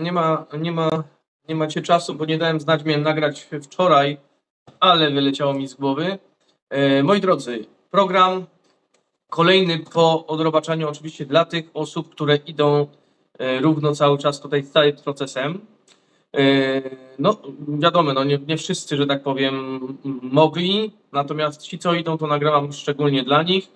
nie ma, nie ma, nie macie czasu, bo nie dałem znać, miałem nagrać wczoraj, ale wyleciało mi z głowy. E, moi drodzy, program kolejny po odrobaczaniu oczywiście dla tych osób, które idą e, równo cały czas tutaj z całym procesem. E, No, wiadomo, no nie, nie wszyscy, że tak powiem, mogli, natomiast ci, co idą, to nagrałam szczególnie dla nich,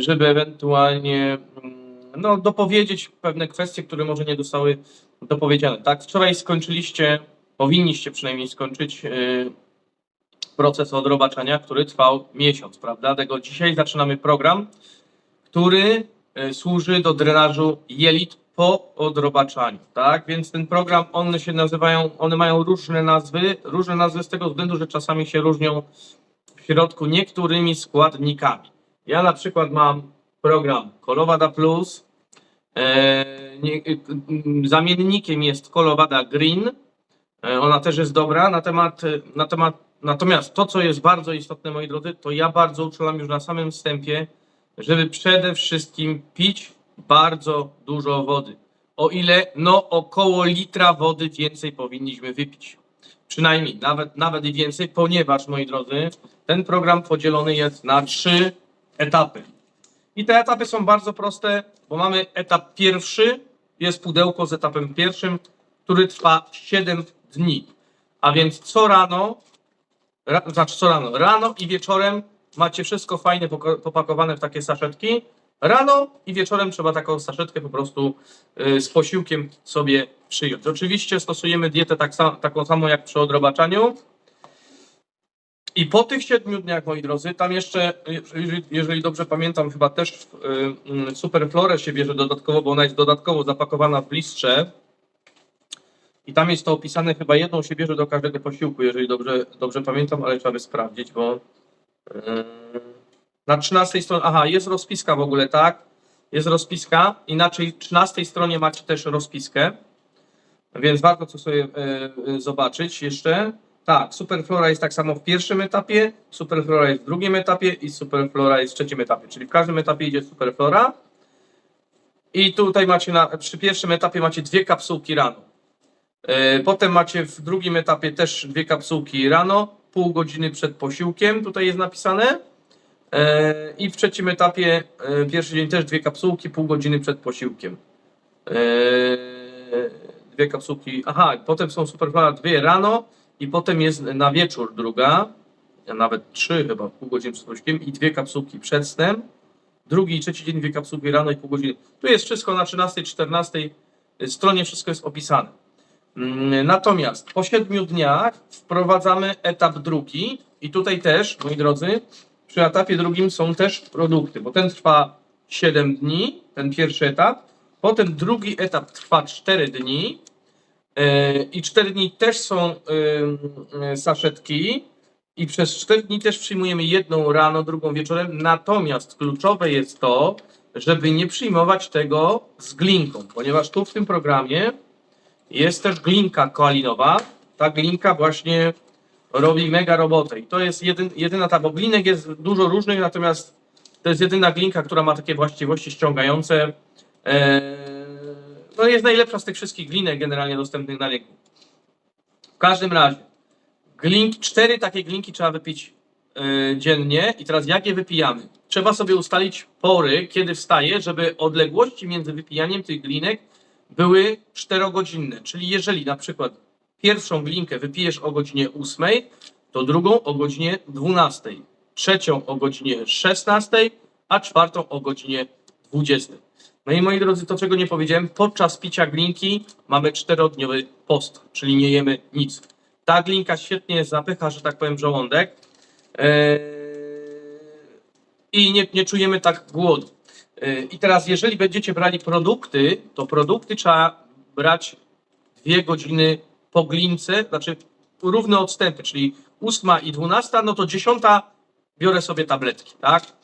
żeby ewentualnie mm, no, dopowiedzieć pewne kwestie, które może nie zostały dopowiedziane. Tak, wczoraj skończyliście, powinniście przynajmniej skończyć e, proces odrobaczania, który trwał miesiąc, prawda? Tego dzisiaj zaczynamy program, który e, służy do drenażu jelit po odrobaczaniu, tak? Więc ten program, one się nazywają, one mają różne nazwy, różne nazwy z tego względu, że czasami się różnią w środku niektórymi składnikami. Ja na przykład mam program Kolowada Plus, e, y, zamiennikiem jest Kolowada Green, e, ona też jest dobra, na temat, na temat, natomiast to, co jest bardzo istotne, moi drodzy, to ja bardzo uczulam już na samym wstępie, żeby przede wszystkim pić bardzo dużo wody. O ile, no około litra wody więcej powinniśmy wypić. Przynajmniej, nawet, nawet i więcej, ponieważ, moi drodzy, ten program podzielony jest na trzy etapy. I te etapy są bardzo proste, bo mamy etap pierwszy, jest pudełko z etapem pierwszym, który trwa 7 dni. A więc co rano, ra, znaczy co rano, rano i wieczorem macie wszystko fajnie popakowane w takie saszetki. Rano i wieczorem trzeba taką saszetkę po prostu y, z posiłkiem sobie przyjąć. Oczywiście stosujemy dietę tak sam, taką samą jak przy odrobaczaniu. I po tych siedmiu dniach, moi drodzy, tam jeszcze, jeżeli, dobrze pamiętam, chyba też y, y, Superflorę się bierze dodatkowo, bo ona jest dodatkowo zapakowana w blistrze. I tam jest to opisane, chyba jedną się bierze do każdego posiłku, jeżeli dobrze, dobrze pamiętam, ale trzeba by sprawdzić, bo yy, na 13 stronie, aha, jest rozpiska w ogóle, tak? Jest rozpiska, inaczej w 13 stronie macie też rozpiskę, więc warto to sobie zobaczyć jeszcze. Tak, Superflora jest tak samo w pierwszym etapie, Superflora jest w drugim etapie i Superflora jest w trzecim etapie, czyli w każdym etapie idzie Superflora. I tutaj macie na, przy pierwszym etapie macie dwie kapsułki rano. E, Potem macie w drugim etapie też dwie kapsułki rano, pół godziny przed posiłkiem, tutaj jest napisane. E, I w trzecim etapie, e, pierwszy dzień też dwie kapsułki, pół godziny przed posiłkiem. Dwie kapsułki, aha, potem są superflora dwie rano i potem jest na wieczór druga, a nawet trzy chyba, pół godziny przed posiłkiem i dwie kapsułki przed snem. Drugi i trzeci dzień dwie kapsułki rano i pół godziny. Tu jest wszystko na 13, 14 stronie, wszystko jest opisane. Mm, Natomiast po siedmiu dniach wprowadzamy etap drugi i tutaj też, moi drodzy, przy etapie drugim są też produkty, bo ten trwa 7 dni, ten pierwszy etap, potem drugi etap trwa 4 dni i 4 dni też są yy, yy, saszetki i przez 4 dni też przyjmujemy jedną rano, drugą wieczorem, natomiast kluczowe jest to, żeby nie przyjmować tego z glinką, ponieważ tu w tym programie jest też glinka koalinowa. Ta glinka właśnie robi mega robotę. I to jest jedyn, jedyna ta, bo glinek jest dużo różnych, natomiast to jest jedyna glinka, która ma takie właściwości ściągające. Eee, no jest najlepsza z tych wszystkich glinek generalnie dostępnych na rynku. W każdym razie, glink, cztery takie glinki trzeba wypić e, dziennie. I teraz jak je wypijamy? Trzeba sobie ustalić pory, kiedy wstaje, żeby odległości między wypijaniem tych glinek były 4-godzinne. Czyli jeżeli na przykład pierwszą glinkę wypijesz o godzinie 8, to drugą o godzinie 12, trzecią o godzinie 16, a czwartą o godzinie 20. No i moi drodzy, to czego nie powiedziałem, podczas picia glinki mamy 4-dniowy post, czyli nie jemy nic. Ta glinka świetnie zapycha, że tak powiem, żołądek eee, i nie, nie czujemy tak głodu. Yy, I teraz, jeżeli będziecie brali produkty, to produkty trzeba brać dwie godziny po glince, znaczy równe odstępy, czyli ósma i dwunasta, no to dziesiąta biorę sobie tabletki, tak?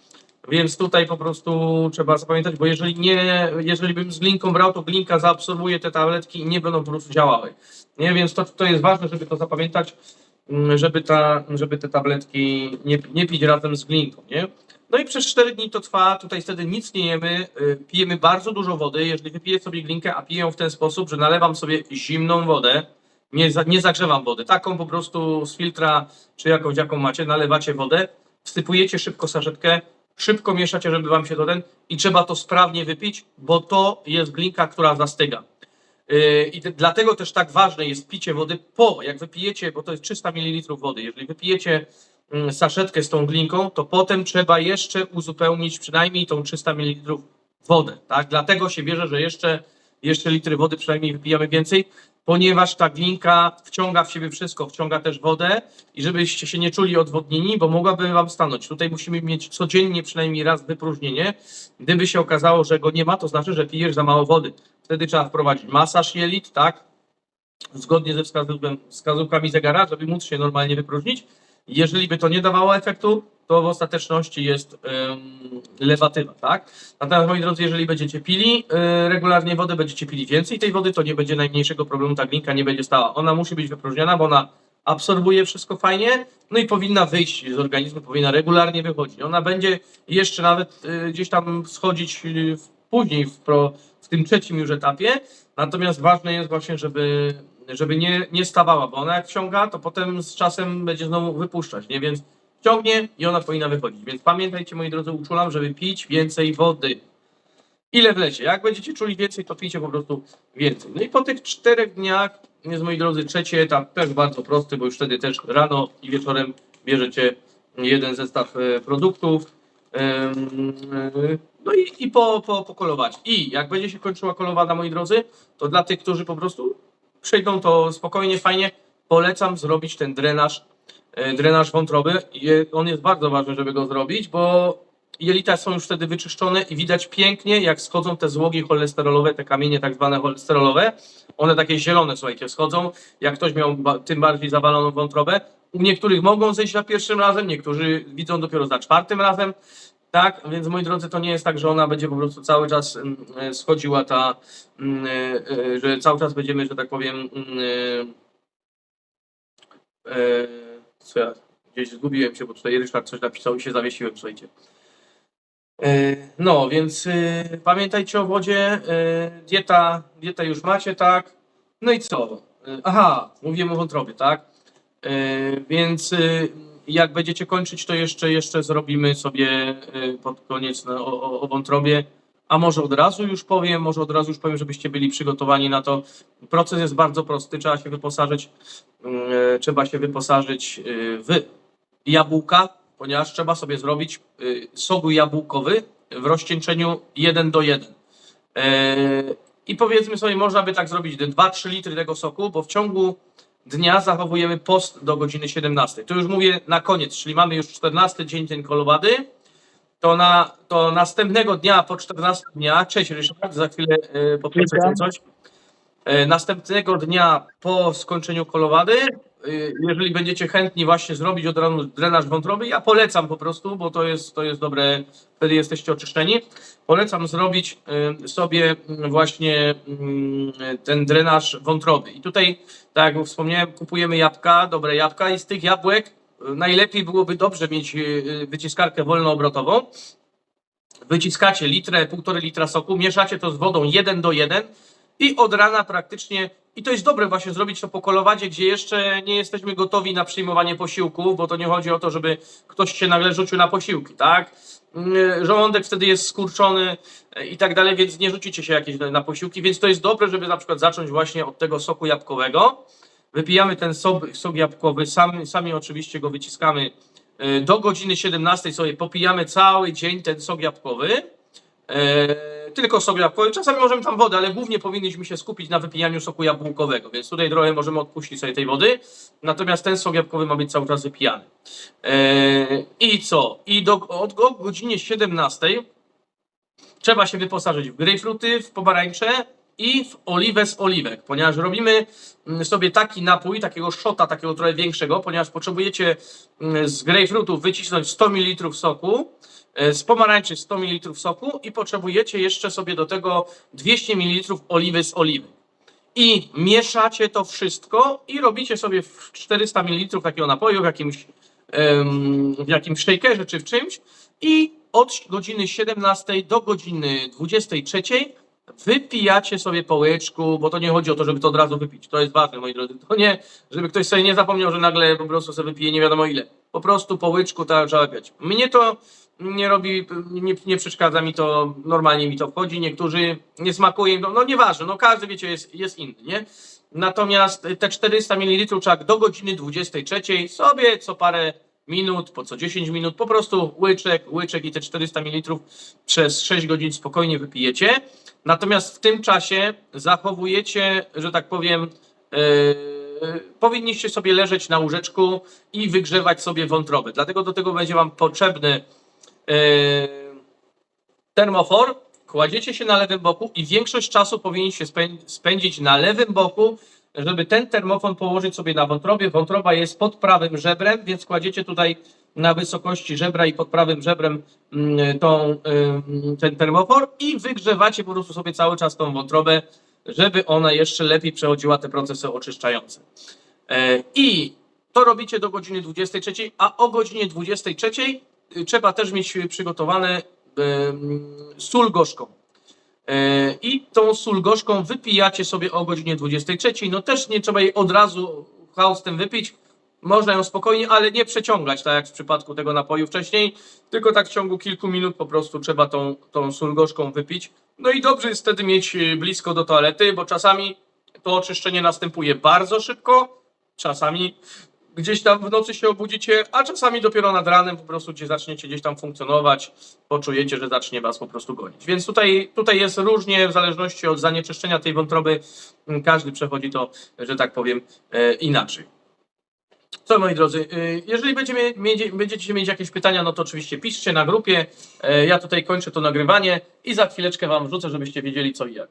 Więc tutaj po prostu trzeba zapamiętać, bo jeżeli nie, jeżeli bym z glinką brał, to glinka zaabsorbuje te tabletki i nie będą po prostu działały. Nie, więc to, to jest ważne, żeby to zapamiętać, mm, żeby, ta, żeby te tabletki nie, nie pić razem z glinką, nie? No i przez 4 dni to trwa, tutaj wtedy nic nie jemy, y, pijemy bardzo dużo wody. Jeżeli wypiję sobie glinkę, a piję ją w ten sposób, że nalewam sobie zimną wodę, nie, nie zagrzewam wody, taką po prostu z filtra, czy jakąś jaką macie, nalewacie wodę, wsypujecie szybko saszetkę, szybko mieszacie, żeby wam się to ten i trzeba to sprawnie wypić, bo to jest glinka, która zastyga. Yy, I te- dlatego też tak ważne jest picie wody po, jak wypijecie, bo to jest 300 ml wody, jeżeli wypijecie mm, saszetkę z tą glinką, to potem trzeba jeszcze uzupełnić przynajmniej tą 300 ml wodę, tak? Dlatego się bierze, że jeszcze, jeszcze litry wody przynajmniej wypijamy więcej, ponieważ ta glinka wciąga w siebie wszystko, wciąga też wodę i żebyście się nie czuli odwodnieni, bo mogłaby wam stanąć. Tutaj musimy mieć codziennie przynajmniej raz wypróżnienie. Gdyby się okazało, że go nie ma, to znaczy, że pijesz za mało wody. Wtedy trzeba wprowadzić masaż jelit, tak? Zgodnie ze wskazówkami zegara, żeby móc się normalnie wypróżnić. Jeżeli by to nie dawało efektu, to w ostateczności jest lewatywa, tak? Natomiast moi drodzy, jeżeli będziecie pili e, regularnie wodę, będziecie pili więcej tej wody, to nie będzie najmniejszego problemu, ta glinka nie będzie stała. Ona musi być wypróżniona, bo ona absorbuje wszystko fajnie, no i powinna wyjść z organizmu, powinna regularnie wychodzić. Ona będzie jeszcze nawet e, gdzieś tam schodzić w, później w, pro, w tym trzecim już etapie, natomiast ważne jest właśnie, żeby, żeby nie, nie stawała, bo ona jak wciąga, to potem z czasem będzie znowu wypuszczać, nie? Więc ciągnie i ona powinna wychodzić. Więc pamiętajcie, moi drodzy, uczulam, żeby pić więcej wody. Ile wlecie? Jak będziecie czuli więcej, to pijcie po prostu więcej. No i po tych czterech dniach jest, moi drodzy, trzeci etap, też bardzo prosty, bo już wtedy też rano i wieczorem bierzecie jeden zestaw e, produktów. No i, i po, po. I jak będzie się kończyła kolowada, moi drodzy, to dla tych, którzy po prostu przejdą to spokojnie, fajnie, polecam zrobić ten drenaż, e, drenaż wątroby. On jest bardzo ważny, żeby go zrobić, bo jelita są już wtedy wyczyszczone i widać pięknie, jak schodzą te złogi cholesterolowe, te kamienie tak zwane cholesterolowe. One takie zielone, słuchajcie, schodzą. Jak ktoś miał tym bardziej zawaloną wątrobę. U niektórych mogą zejść za pierwszym razem, niektórzy widzą dopiero za czwartym razem. Tak, więc moi drodzy, to nie jest tak, że ona będzie po prostu cały czas mm, e, schodziła ta, mm, e, e, że cały czas będziemy, że tak powiem, mm, co ja gdzieś zgubiłem się, bo tutaj Ryszard coś napisał i się zawiesiłem, słuchajcie. No, więc pamiętajcie o wodzie, dieta, dietę już macie, tak? No i co? Aha, mówiłem o wątrobie, tak? Więc jak będziecie kończyć, to jeszcze, jeszcze zrobimy sobie e, pod koniec no, o, o, wątrobie. A może od razu już powiem, może od razu już powiem, żebyście byli przygotowani na to. Proces jest bardzo prosty, trzeba się wyposażyć, e, trzeba się wyposażyć e, w jabłka, ponieważ trzeba sobie zrobić y, sogu jabłkowy w rozcieńczeniu 1 do 1. E, I powiedzmy sobie, można by tak zrobić 2-3 litry tego soku, bo w ciągu dnia zachowujemy post do godziny 17. To już mówię na koniec, czyli mamy już 14 dzień tej kolowady, to, na, to następnego dnia po 14 dniach, cześć Ryszard, za chwilę y, poproszę Witam. coś. E, Następnego dnia po skończeniu kolowady, y, jeżeli będziecie chętni właśnie zrobić od razu drenaż wątroby, ja polecam po prostu, bo to jest, to jest dobre, wtedy jesteście oczyszczeni. Polecam zrobić y, sobie mm, właśnie mm, ten drenaż wątroby. I tutaj, tak jak wspomniałem, kupujemy jabłka, dobre jabłka i z tych jabłek y, najlepiej byłoby dobrze mieć y, y, wyciskarkę wolnoobrotową. Wyciskacie litrę, półtorej litra soku, mieszacie to z wodą 1 do 1 i od rana praktycznie, i to jest dobre właśnie zrobić to po kolowadzie, gdzie jeszcze nie jesteśmy gotowi na przyjmowanie posiłków, bo to nie chodzi o to, żeby ktoś się nagle rzucił na posiłki, tak? Mm, Żołądek wtedy jest skurczony e, i tak dalej, więc nie rzucicie się jakieś na- posiłki, więc to jest dobre, żeby na przykład zacząć właśnie od tego soku jabłkowego. Wypijamy ten sok, sok jabłkowy, sami, sami oczywiście go wyciskamy e, do godziny 17 sobie popijamy cały dzień ten sok jabłkowy. Tylko sok jabłkowy. Czasami możemy tam wodę, ale głównie powinniśmy się skupić na wypijaniu soku jabłkowego, więc tutaj trochę możemy odpuścić sobie tej wody. Natomiast ten sok jabłkowy ma być cały czas wypijany. E, I co? I do, od, o godzinie 17 trzeba się wyposażyć w grejpfruty, w pomarańcze i w oliwę z oliwek, ponieważ robimy mm, sobie taki napój, takiego szota, takiego trochę większego, ponieważ potrzebujecie mm, z grejpfrutów wycisnąć 100 ml soku, e, z pomarańczy 100 ml soku i potrzebujecie jeszcze sobie do tego 200 ml oliwy z oliwy. I mieszacie to wszystko i robicie sobie w 400 ml takiego napoju w jakimś, w jakimś shakerze czy w czymś i od godziny 17 do godziny 23 wypijacie sobie po łyczku, bo to nie chodzi o to, żeby to od razu wypić. To jest ważne, moi drodzy. To nie, żeby ktoś sobie nie zapomniał, że nagle po prostu sobie wypije nie wiadomo ile. Po prostu po łyczku tak trzeba. Mnie to nie robi, nie, nie przeszkadza mi to, normalnie mi to wchodzi. Niektórzy nie smakuje im, no nieważne, no każdy wiecie jest, jest inny, nie? Natomiast te 400 ml trzeba do godziny 23 sobie co parę minut, po co 10 minut, po prostu łyczek, łyczek i te 400 ml przez 6 godzin spokojnie wypijecie. Natomiast w tym czasie zachowujecie, że tak powiem, yy, powinniście sobie leżeć na łóżeczku i wygrzewać sobie wątrobę. Dlatego do tego będzie Wam potrzebny yy, termofor. Kładziecie się na lewym boku i większość czasu powinniście spę- spędzić na lewym boku, żeby ten termofon położyć sobie na wątrobie. Wątroba jest pod prawym żebrem, więc kładziecie tutaj na wysokości żebra i pod prawym żebrem mm, tą, ten termofor i wygrzewacie po prostu sobie cały czas tą wątrobę, żeby ona jeszcze lepiej przechodziła te procesy oczyszczające. E, I to robicie do godziny 23, a o godzinie 23 y, trzeba też mieć przygotowane sól gorzką. E, I tą sól gorzką wypijacie sobie o godzinie 23. No też nie trzeba jej od razu haustem wypić. Można ją spokojnie, ale nie przeciągać, tak jak w przypadku tego napoju wcześniej, tylko tak w ciągu kilku minut po prostu trzeba tą, tą sól gorzką wypić. No i dobrze jest wtedy mieć y, blisko do toalety, bo czasami to oczyszczenie następuje bardzo szybko, czasami gdzieś tam w nocy się obudzicie, a czasami dopiero nad ranem po prostu gdzie zaczniecie gdzieś tam funkcjonować, poczujecie, że zacznie was po prostu gonić. Więc tutaj, tutaj jest różnie w zależności od zanieczyszczenia tej wątroby. m, Każdy przechodzi to, że tak powiem, e, inaczej. Co moi drodzy, y, jeżeli będziecie mieć jakieś pytania, no to oczywiście piszcie na grupie. E, Ja tutaj kończę to nagrywanie i za chwileczkę wam wrzucę, żebyście wiedzieli co i jak.